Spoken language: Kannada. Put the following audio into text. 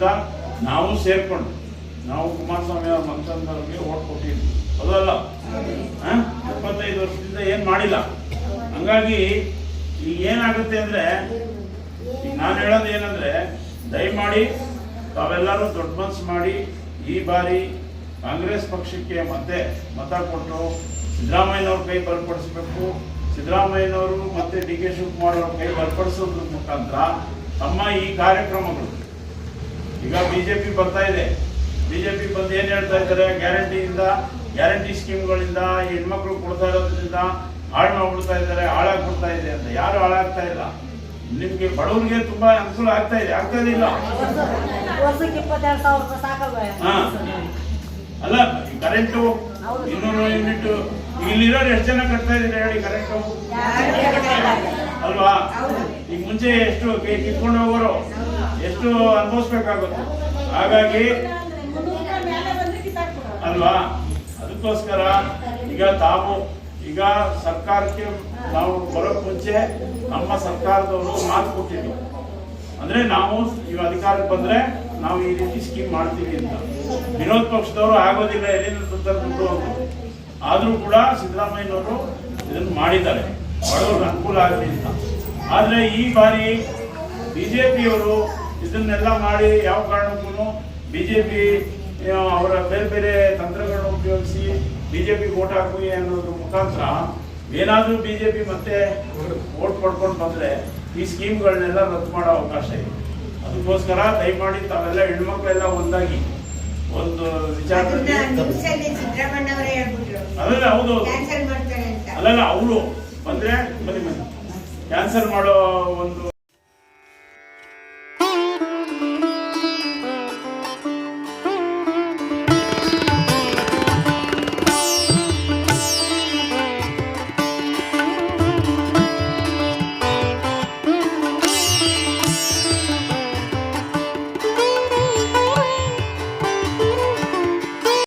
ಕಾರಣದಿಂದ ನಾವು ಸೇರ್ಕೊಂಡು, ನಾವು ಕುಮಾರಸ್ವಾಮಿ ಅವ್ರ ಮಂತ್ರಿಗಳಿಗೆ ಓಟ್ ಕೊಟ್ಟಿದ್ವಿ. ಅದಲ್ಲ ಇಪ್ಪತ್ತೈದು ವರ್ಷದಿಂದ ಏನು ಮಾಡಿಲ್ಲ. ಹಂಗಾಗಿ ಈಗ ಏನಾಗುತ್ತೆ ಅಂದರೆ, ಈಗ ನಾನು ಹೇಳೋದು ಏನಂದರೆ, ದಯಮಾಡಿ ತಾವೆಲ್ಲರೂ ದೊಡ್ಡ ಮನಸ್ಸು ಮಾಡಿ ಈ ಬಾರಿ ಕಾಂಗ್ರೆಸ್ ಪಕ್ಷಕ್ಕೆ ಮತ್ತೆ ಮತ ಕೊಟ್ಟು ಸಿದ್ದರಾಮಯ್ಯನವ್ರ ಕೈ ಬಲಪಡಿಸ್ಬೇಕು ಸಿದ್ದರಾಮಯ್ಯನವರು ಮತ್ತೆ ಡಿ ಕೆ ಶಿವಕುಮಾರ್ ಅವ್ರ ಕೈ ಬಲಪಡಿಸೋದ್ರ ಮುಖಾಂತರ ತಮ್ಮ ಈ ಕಾರ್ಯಕ್ರಮಗಳು ಈಗ ಬಿಜೆಪಿ ಬರ್ತಾ ಇದೆ. ಬಿಜೆಪಿ ಬಂದು ಏನ್ ಹೇಳ್ತಾ ಇದ್ದಾರೆ? ಗ್ಯಾರಂಟಿಯಿಂದ ಗ್ಯಾರಂಟಿ ಸ್ಕೀಮ್ಗಳಿಂದ ಹೆಣ್ಮಕ್ಳು ಕೊಡ್ತಾ ಇರೋದ್ರಿಂದ ಹಾಳು ಮಾಡ್ಬಿಡ್ತಾ ಇದ್ದಾರೆ ಹಾಳಾಗ್ಬಿಡ್ತಾ ಇದೆ ಅಂತ. ಯಾರು ಹಾಳಾಗ್ತಾ ಇಲ್ಲ? ನಿಮ್ಗೆ ಬಡವರಿಗೆ ತುಂಬಾ ಅನುಕೂಲ ಆಗ್ತಾ ಇದೆ. ಆಗ್ತಾ ಇಲ್ಲ? ಅಲ್ಲ ಕರೆಂಟು ಇನ್ನೂರು ಯೂನಿಟ್ ಇಲ್ಲಿರೋರು ಎಷ್ಟು ಜನ ಕಟ್ತಾ ಇದ್ದೀರಾ ಹೇಳಿ ಕರೆಂಟು ಅಲ್ವಾ ಈಗ ಮುಂಚೆ ಎಷ್ಟು ಕಿತ್ಕೊಂಡು ಹೋಗೋರು ಎಷ್ಟು ಅನುಭವಿಸ್ಬೇಕಾಗುತ್ತೆ. ಹಾಗಾಗಿ ಅಲ್ವಾ? ಅದಕ್ಕೋಸ್ಕರ ಈಗ ತಾವು, ಈಗ ಸರ್ಕಾರಕ್ಕೆ ನಾವು ಬರೋಕ್ ಮುಂಚೆ ನಮ್ಮ ಸರ್ಕಾರದವರು ಮಾತು ಕೊಟ್ಟಿದ್ವಿ ಅಂದ್ರೆ ನಾವು ಈಗ ಅಧಿಕಾರಕ್ಕೆ ಬಂದ್ರೆ ನಾವು ಈ ರೀತಿ ಸ್ಕೀಮ್ ಮಾಡ್ತೀವಿ ಅಂತ. ವಿರೋಧ ಪಕ್ಷದವರು ಆಗೋದಿಲ್ಲ, ಎಲ್ಲಿಂದ ದುಡ್ಡು ಆದ್ರೂ ಕೂಡ ಸಿದ್ದರಾಮಯ್ಯನವರು ಇದನ್ನು ಮಾಡಿದ್ದಾರೆ. ಬಡವ್ರಿಗೆ ಅನುಕೂಲ ಆಗಲಿಲ್ಲ. ಅಂತ ಆದ್ರೆ ಈ ಬಾರಿ ಬಿಜೆಪಿಯವರು ಇದನ್ನೆಲ್ಲ ಮಾಡಿ ಯಾವ ಕಾರಣಕ್ಕೂ ಬಿಜೆಪಿ ಅವರ ಬೇರೆ ಬೇರೆ ತಂತ್ರಗಳನ್ನು ಉಪಯೋಗಿಸಿ ಬಿಜೆಪಿ ಓಟ್ ಹಾಕಿ ಅನ್ನೋದ್ರ ಮುಖಾಂತರ ಏನಾದರೂ ಬಿಜೆಪಿ ಮತ್ತೆ ಓಟ್ ಪಡ್ಕೊಂಡು ಬಂದರೆ ಈ ಸ್ಕೀಮ್ಗಳನ್ನೆಲ್ಲ ರದ್ದು ಮಾಡೋ ಅವಕಾಶ ಇದೆ. ಅದಕ್ಕೋಸ್ಕರ ದಯಮಾಡಿ ತಾವೆಲ್ಲ ಹೆಣ್ಮಕ್ಳೆಲ್ಲ ಒಂದಾಗಿ ಒಂದು ವಿಚಾರದಲ್ಲಿ ಅಲ್ಲ ಅದಲ್ಲ ಹೌದು ಅಲ್ಲಲ್ಲ ಅವರು ಬಂದ್ರೆ ಬನ್ನಿ ಬನ್ನಿ. ಕ್ಯಾನ್ಸಲ್ ಮಾಡೋ ಒಂದು